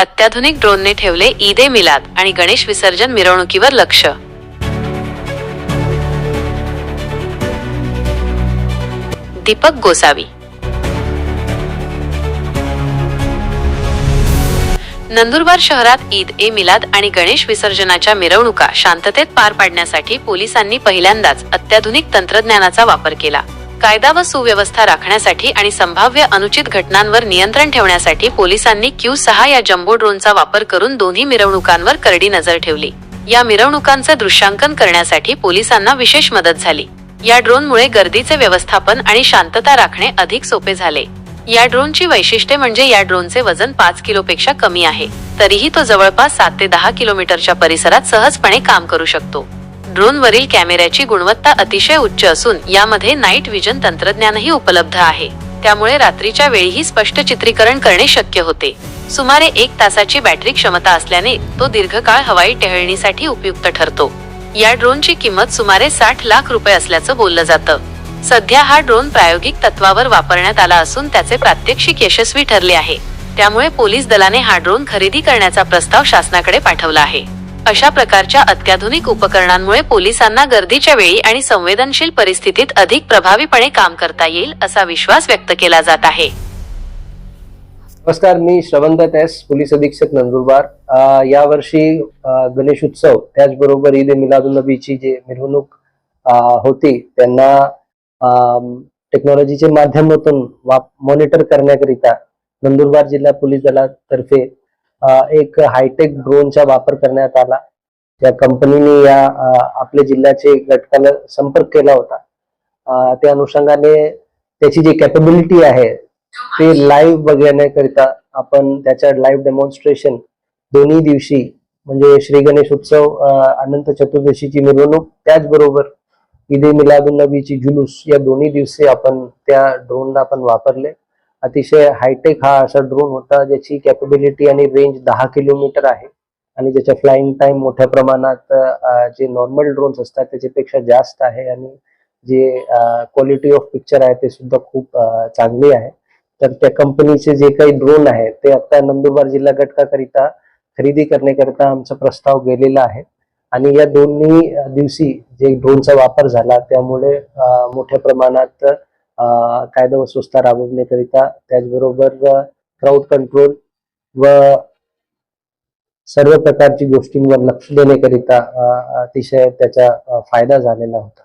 अत्याधुनिक ड्रोनने ठेवले ईद ए मिलाद आणि गणेश विसर्जन मिरवणुकीवर लक्ष. दीपक गोसावी. नंदुरबार शहरात ईद ए मिलाद आणि गणेश विसर्जनाच्या मिरवणुका शांततेत पार पाडण्यासाठी पोलिसांनी पहिल्यांदाच अत्याधुनिक तंत्रज्ञानाचा वापर केला. कायदा व सुव्यवस्था राखण्यासाठी आणि संभाव्य अनुचित घटनांवर नियंत्रण ठेवण्यासाठी पोलिसांनी क्यू सहा या जम्बो ड्रोनचा वापर करून दोन्ही मिरवणुकांवर करडी नजर ठेवली. या मिरवणुकांचं दृश्यांकन करण्यासाठी पोलिसांना विशेष मदत झाली. या ड्रोनमुळे गर्दीचे व्यवस्थापन आणि शांतता राखणे अधिक सोपे झाले. या ड्रोनची वैशिष्ट्ये म्हणजे या ड्रोनचे वजन पाच किलोपेक्षा कमी आहे. तरीही तो जवळपास सात ते दहा किलोमीटरच्या परिसरात सहजपणे काम करू शकतो. ड्रोनवरील कॅमेऱ्याची गुणवत्ता अतिशय उच्च असून यामध्ये नाईट विजन तंत्रज्ञानही उपलब्ध आहे. त्यामुळे रात्रीच्या वेळीही स्पष्ट चित्रीकरण करणे शक्य होते. सुमारे एक तासाची बॅटरी क्षमता असल्याने तो दीर्घकाळ हवाई टेहळणीसाठी उपयुक्त ठरतो. या ड्रोनची किंमत सुमारे साठ लाख रुपये असल्याचं बोललं जातं. सध्या हा ड्रोन प्रायोगिक तत्वावर वापरण्यात आला असून त्याचे प्रात्यक्षिक यशस्वी ठरले आहे. त्यामुळे पोलीस दलाने हा ड्रोन खरेदी करण्याचा प्रस्ताव शासनाकडे पाठवला आहे. अशा प्रकारच्या अत्याधुनिक उपकरणांमुळे पोलिसांना गर्दीच्या वेळी आणि संवेदनशील परिस्थितीत अधिक प्रभावीपणे काम करता येईल असा विश्वास व्यक्त केला जात आहे. नमस्कार मी श्रवणदत्त एस पोलीस अधीक्षक नंदुरबार. या यावर्षी गणेश उत्सव त्याचबरोबर ईद मिलादुल नबीची जे मिरवणूक होती त्यांना टेक्नॉलॉजीच्या माध्यमातून मॉनिटर करण्याकरिता नंदुरबार जिल्हा पोलीस दलातर्फे एक हायटेक ड्रोनचा वापर करण्यात आला. त्या कंपनीने या आपल्या जिल्ह्याचे घटकाला संपर्क केला होता. त्या अनुषंगाने त्याची जी कॅपेबिलिटी आहे ते लाईव्ह बघण्याकरिता आपण त्याच्या लाईव्ह डेमॉन्स्ट्रेशन दोन्ही दिवशी म्हणजे श्री गणेश उत्सव अनंत चतुर्दशीची मिरवणूक त्याचबरोबर ईद ए मिलादुल नबीची जुलूस या दोन्ही दिवशी आपण त्या ड्रोनला आपण वापरले. अतिशय हायटेक हा असा ड्रोन होता ज्याची कॅपेबिलिटी आणि रेंज दहा किलोमीटर आहे. आणि ज्याच्या फ्लाईंग टाइम मोठ्या प्रमाणात जे नॉर्मल ड्रोन्स असतात त्याच्यापेक्षा जास्त आहे. आणि जे क्वालिटी ऑफ पिक्चर आहे ते सुद्धा खूप चांगली आहे. तर त्या कंपनीचे जे काही ड्रोन आहे ते आता नंदुरबार जिल्हा घटकाकरिता खरेदी करण्याकरिता आमचा प्रस्ताव गेलेला आहे. आणि या दोन्ही दिवशी जे ड्रोनचा वापर झाला त्यामुळे मोठ्या प्रमाणात कायदा व सुव्यवस्था राबवण्याकरिता त्याचबरोबर क्राऊड कंट्रोल व सर्व प्रकारची गोष्टींवर लक्ष देण्याकरिता अतिशय त्याचा फायदा झालेला होता.